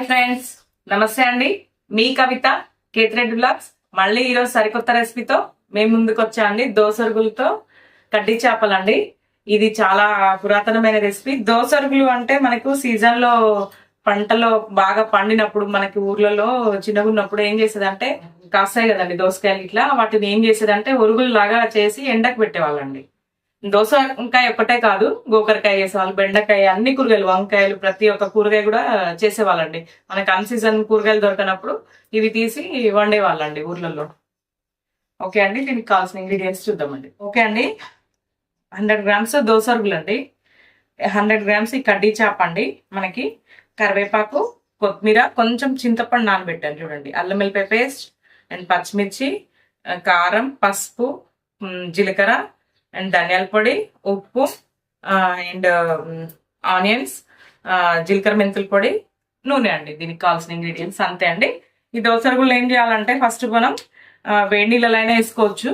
Hi friends. నమస్తే అండి. మీ కవిత కేతిరెడ్డి బ్లాగ్స్. మళ్ళీ ఈరోజు సరికొత్త రెసిపీతో మేము ముందుకు వచ్చామండి దోసరుగులతో కడ్డీ చేపలండి. ఇది చాలా పురాతనమైన రెసిపీ. దోసరుగులు అంటే మనకు సీజన్లో పంటలో బాగా పండినప్పుడు మనకి ఊర్లలో చిన్నగా ఉన్నప్పుడు ఏం చేసేదంటే కాస్తాయి కదండి దోసకాయలు ఇట్లా. వాటిని ఏం చేసేదంటే ఉరుగులు లాగా చేసి ఎండకు పెట్టేవాళ్ళండి. దోస వంకాయ ఒక్కటే కాదు గోకరకాయ చేసేవాళ్ళు బెండకాయ అన్ని కూరగాయలు వంకాయలు ప్రతి ఒక్క కూరగాయ కూడా చేసేవాళ్ళండి. మనకి అన్ సీజన్ కూరగాయలు దొరకనప్పుడు ఇవి తీసి వండేవాళ్ళండి ఊర్లలో ఓకే అండి దీనికి కావాల్సిన ఇంగ్రీడియంట్స్ చూద్దామండి. ఓకే అండి హండ్రెడ్ గ్రామ్స్ దోసరుగులు అండి హండ్రెడ్ గ్రామ్స్ ఈ కడ్డీ చేప అండి. మనకి కరివేపాకు కొత్తిమీర కొంచెం చింతపండు నానబెట్టాను చూడండి. అల్లం వెల్లిపాయ పేస్ట్ అండ్ పచ్చిమిర్చి కారం పసుపు జీలకర్ర అండ్ ధనియాల పొడి ఉప్పు అండ్ ఆనియన్స్ జీలకర్ర మెంతుల పొడి నూనె అండి. దీనికి కావాల్సిన ఇంగ్రీడియంట్స్ అంతే అండి. ఈ దోసరుగులు ఏం చేయాలంటే ఫస్ట్ మనం వేడి నీళ్ళలైనా వేసుకోవచ్చు.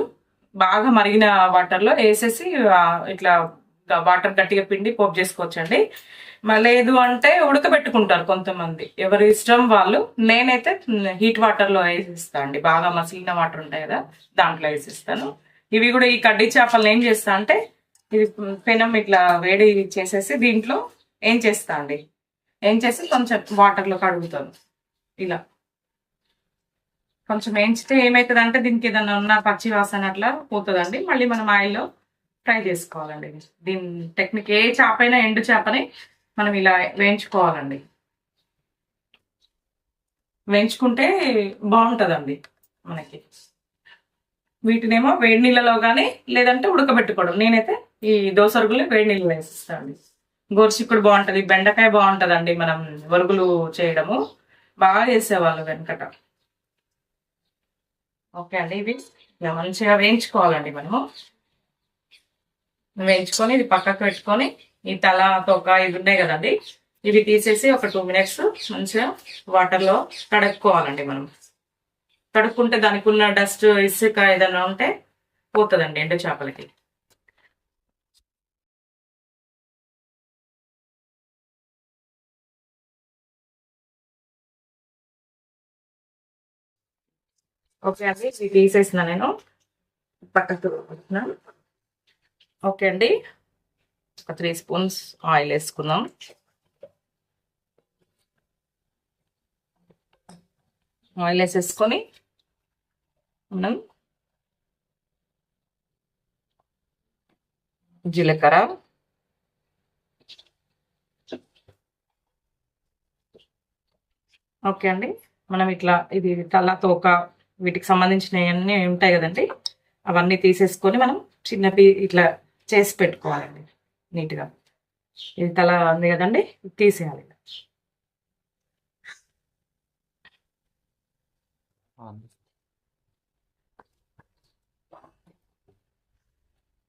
బాగా మరిగిన వాటర్లో వేసేసి ఇట్లా వాటర్ గట్టిగా పిండి పోపు చేసుకోవచ్చు అండి లేదు అంటే ఉడకబెట్టుకుంటారు కొంతమంది. ఎవరి ఇష్టం వాళ్ళు. నేనైతే హీట్ వాటర్లో వేసిస్తాను అండి బాగా మసిలిన వాటర్ ఉంటాయి కదా దాంట్లో వేసిస్తాను. ఇవి కూడా ఈ కడ్డీ చేపలను ఏం చేస్తా అంటే ఇది పెనం ఇట్లా వేడి చేసేసి దీంట్లో ఏం చేస్తా అండి? ఏం చేసి కొంచెం వాటర్లో కడుగుతాను ఇలా. కొంచెం వేయించితే ఏమవుతుంది అంటే దీనికి ఏదైనా ఉన్న పచ్చి వాసన అట్లా పోతుందండి. మళ్ళీ మనం ఆయిల్లో ఫ్రై చేసుకోవాలండి. దీని టెక్నిక్ ఏ చేప ఎండు చేపని మనం ఇలా వేయించుకోవాలండి. వేయించుకుంటే బాగుంటుందండి మనకి. వీటినేమో వేడి నీళ్ళలో కానీ లేదంటే ఉడకబెట్టుకోవడం. నేనైతే ఈ దోసరుగులు వేడి నీళ్ళు వేసిస్తాను గోరుచిక్కుడు బాగుంటుంది బెండకాయ బాగుంటదండి మనం వరుగులు చేయడము. బాగా చేసేవాళ్ళు వెనకట. ఓకే అండి ఇవి మంచిగా వేయించుకోవాలండి మనము. వేయించుకొని ఇది పక్కకు పెట్టుకొని ఈ తల తొక్క ఇవి ఉన్నాయి కదండి ఇవి తీసేసి ఒక టూ మినిట్స్ మంచిగా వాటర్లో కడుక్కోవాలండి మనం. కడుక్కుంటే దానికి ఉన్న డస్ట్ ఇసుక ఏదైనా ఉంటే పోతుందండి ఎండు చేపలకి. ఓకే అండి ఇది తీసేసిన నేను. పక్కకు ఓకే అండి ఒక త్రీ స్పూన్స్ ఆయిల్ వేసుకుందాం. ఆయిల్ వేసేసుకొని మనం జీలకర్ర. ఓకే అండి. మనం ఇట్లా ఇది తల తోక వీటికి సంబంధించినవన్నీ ఉంటాయి కదండి. అవన్నీ తీసేసుకొని మనం చిన్న పీ ఇట్లా చేసి పెట్టుకోవాలండి. నీట్గా. ఇది తల ఉంది కదండి తీసేయాలి.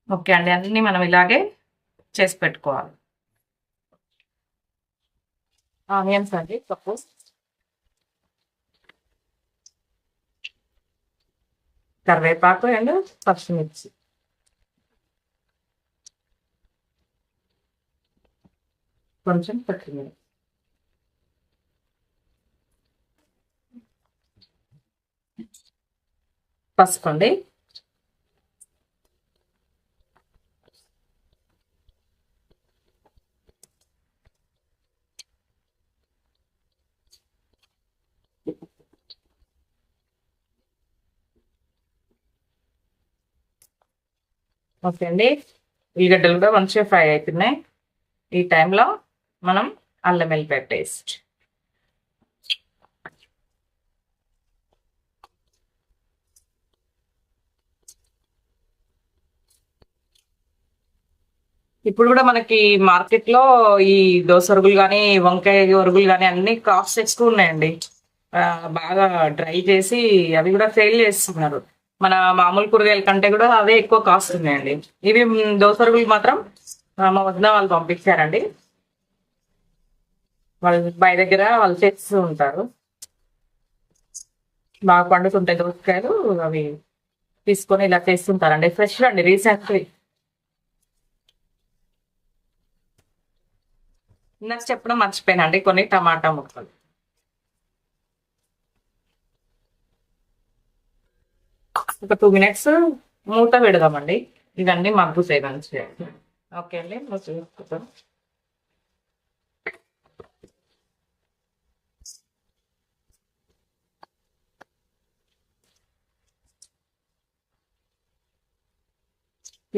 ఓకే అండి అన్ని మనం ఇలాగే చేసి పెట్టుకోవాలి. ఆనియన్స్ అండి సపోజ్. కరివేపాకు అండ్ పచ్చిమిర్చి. కొంచెం పచ్చిమిర్చి పసుపు అండి. ఓకే అండి. ఉల్లిగడ్డలు కూడా మంచిగా ఫ్రై అవుతున్నాయి ఈ టైంలో మనం అల్లం వెల్లిపాయ పేస్ట్. ఇప్పుడు కూడా మనకి మార్కెట్లో ఈ దోసరుగులు కానీ వంకాయ ఒరుగులు కానీ అన్ని కాస్ట్ ఎక్కువ ఉన్నాయండి బాగా డ్రై చేసి అవి కూడా ఫెయిల్ చేస్తున్నారు. మన మామూలు కూరగాయల కంటే కూడా అవే ఎక్కువ కాస్ట్ ఉన్నాయండి. ఇవి దోసరుగులు మాత్రం మా వదిన వాళ్ళు పంపించారండి. వాళ్ళ బయ దగ్గర వాళ్ళు చేస్తూ ఉంటారు. బాగా పండుతుంటాయి దోసకాయలు అవి తీసుకొని ఇలా చేస్తుంటారండి. ఫ్రెష్ అండి రీసెంట్లీ ఇందాక చెప్పడం మర్చిపోయానండి కొన్ని టమాటా ముక్కలు. ఒక టూ మినిట్స్ మూత పెడదామండి. ఇవన్నీ మగ్గుతాయి మంచిగా ఓకే అండి మూత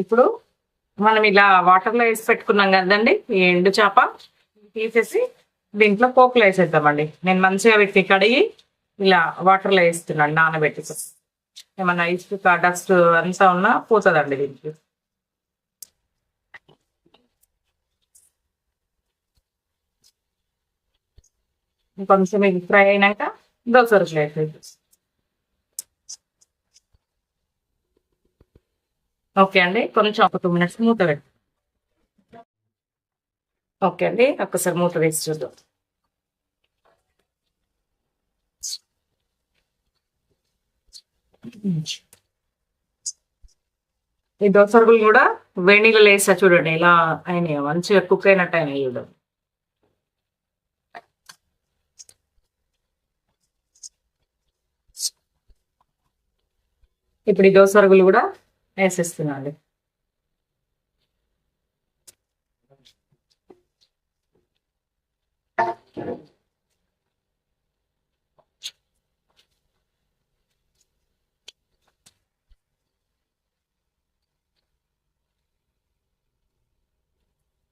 ఇప్పుడు మనం ఇలా వాటర్లో వేసి పెట్టుకున్నాం కదండి ఈ ఎండు చేప తీసేసి దీంట్లో పోకులు వేసేద్దామండి. నేను మంచిగా పెట్టి కడిగి ఇలా వాటర్లో వేస్తున్నాను నానబెట్టి ఏమన్నా ఇసుక డస్ట్ అంతా ఉన్నా పోతుందండి దీనికి. కొంచెం ఇది ఫ్రై అయినాక దోశ రొట్టెలు ఓకే అండి కొంచెం ఒక టూ మినిట్స్ మూత పెట్టి ఓకే అండి ఒక్కసారి మూత వేసి చూద్దాం. ఈ దోసరుగులు కూడా వేడి వేసా చూడండి ఇలా అయినాయి? మంచిగా కుక్ అయినట్టు అయినాయి చూడండి ఇప్పుడు ఈ దోసరుగులు కూడా వేసేస్తున్నాండి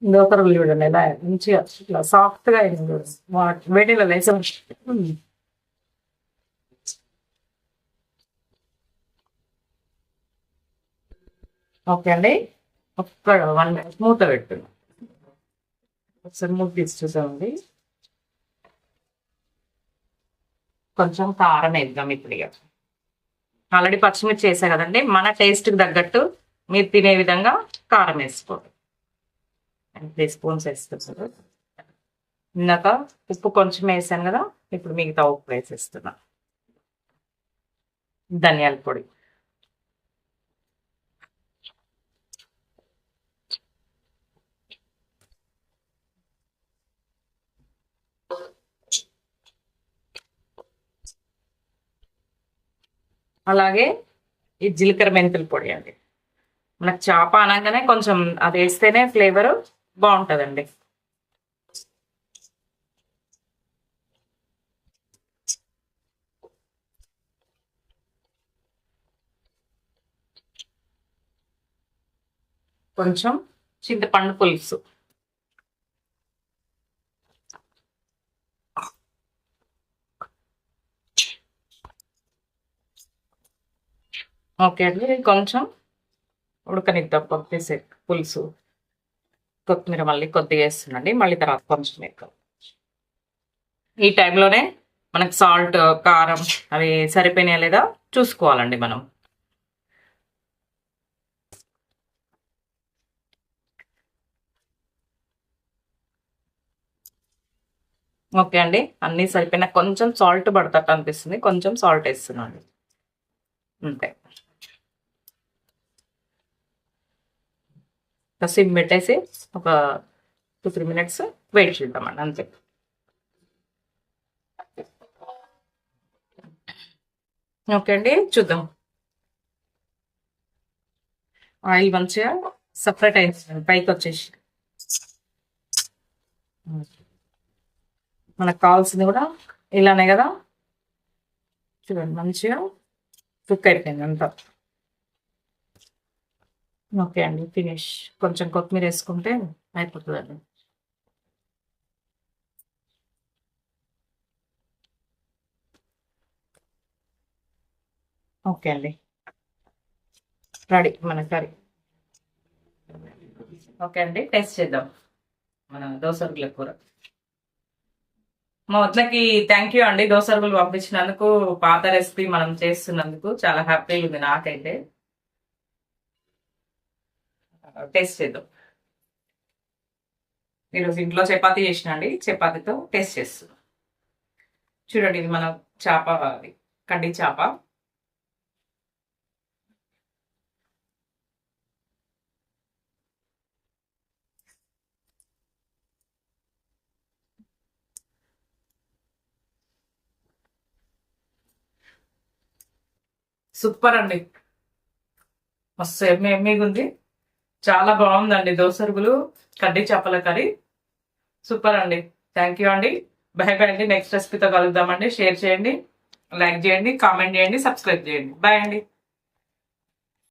దోసరుగులు చూడండి ఇలా మంచిగా ఇట్లా సాఫ్ట్గా అయింది చూడండి వా- వేడిలో వేసే ఓకే అండి. ఒక్క వన్ మినిట్. మూత పెట్టున్నాం ఒకసారి మూత తీసి చూసామండి కొంచెం కారం వేద్దాం ఇప్పుడు ఇక. ఆల్రెడీ పచ్చిమిర్చి వేసా కదండి. మన టేస్ట్కి తగ్గట్టు మీరు తినే విధంగా కారం వేసుకోండి. త్రీ స్పూన్స్ వేస్తున్నారు ఇందాక ఉప్పు కొంచెం వేసాను కదా ఇప్పుడు మిగతా ఉప్పు వేసేస్తున్నా. ధనియాల పొడి. అలాగే ఈ జీలకర్ర మెంతుల పొడి అండి. మనకు చేప అనగానే కొంచెం అది వేస్తేనే ఫ్లేవర్ బాగుంటుందండి. కొంచెం చింతపండు పులుసు. ఓకే అండి కొంచెం ఉడకనిద్దాం పంపేసే పులుసు. కొత్తిమీర మళ్ళీ కొద్దిగా వేస్తుండండి. మళ్ళీ తర్వాత కొంచెం ఎక్కువ. ఈ టైంలోనే మనకు సాల్ట్ కారం అవి సరిపోయినాయా లేదా చూసుకోవాలండి మనం. ఓకే అండి. అన్నీ సరిపోయినా కొంచెం సాల్ట్ పడతట్టు అనిపిస్తుంది. కొంచెం సాల్ట్ వేస్తున్నాను. అంతే సిమ్ పెట్టేసి ఒక టూ త్రీ మినిట్స్ వెయిట్ చేద్దామండి అంతే. ఓకే అండి చూద్దాం. ఆయిల్ మంచిగా సపరేట్ అయింది పైకి వచ్చేసి. మనకు కావాల్సింది కూడా ఇలానే కదా. చూడండి మంచిగా కుక్ అయిపోయింది అంతా. ఓకే అండి ఫినిష్. కొంచెం కొత్తిమీర వేసుకుంటే అయిపోతుందండి. ఓకే అండి. రెడీ మన కర్రీ. ఓకే అండి టేస్ట్ చేద్దాం. మన దోసరుగుల కూర. మా వద్దకి థ్యాంక్ యూ అండి దోసరుగులు పంపించినందుకు పాత రెసిపీ మనం చేస్తున్నందుకు. చాలా హ్యాపీగా ఉంది నాకైతే. టేస్ట్ చేద్దాం. ఈరోజు ఇంట్లో చపాతీ చేసిన అండి చపాతీతో టేస్ట్ చేస్తున్నాం. చూడండి ఇది మన చేప అది కడ్డీ చేప. సూపర్ అండి. మస్తు ఎమ్మె ఎమ్మెగా ఉంది. చాలా బాగుందండి దోసరుగులు కడ్డీ చేపల కర్రీ. సూపర్ అండి. థ్యాంక్ యూ అండి. బై బై అండి. నెక్స్ట్ రెసిపీతో కలుద్దామండి. షేర్ చేయండి. లైక్ చేయండి. కామెంట్ చేయండి. సబ్స్క్రైబ్ చేయండి. బాయ్ అండి.